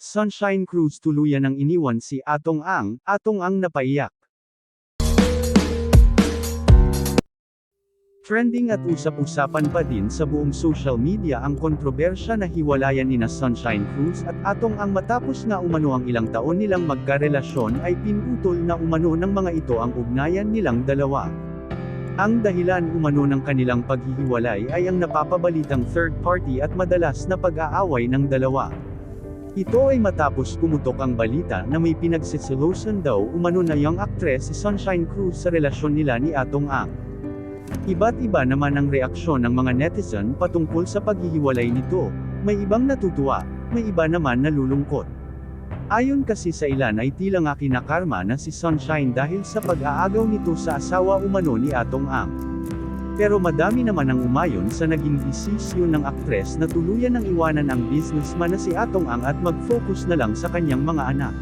Sunshine Cruise tuluyan ng iniwan si Atong Ang, Atong Ang napaiyak. Trending at usap-usapan pa din sa buong social media ang kontrobersya na hiwalayan nina Sunshine Cruz at Atong Ang matapos nga umano ang ilang taon nilang magkarelasyon ay pinutol na umano ng mga ito ang ugnayan nilang dalawa. Ang dahilan umano ng kanilang paghihiwalay ay ang napapabalitang third party at madalas na pag-aaway ng dalawa. Ito ay matapos pumutok ang balita na may pinagsisilosan daw umano na young actress si Sunshine Cruz sa relasyon nila ni Atong Ang. Iba't iba naman ang reaksyon ng mga netizen patungkol sa paghihiwalay nito, may ibang natutuwa, may iba naman nalulungkot. Ayon kasi sa ilan ay tila nga kinakarma na si Sunshine dahil sa pag-aagaw nito sa asawa umano ni Atong Ang. Pero madami naman ang umayon sa naging desisyon ng aktres na tuluyan ng iwanan ang businessman na si Atong Ang at mag-focus na lang sa kanyang mga anak.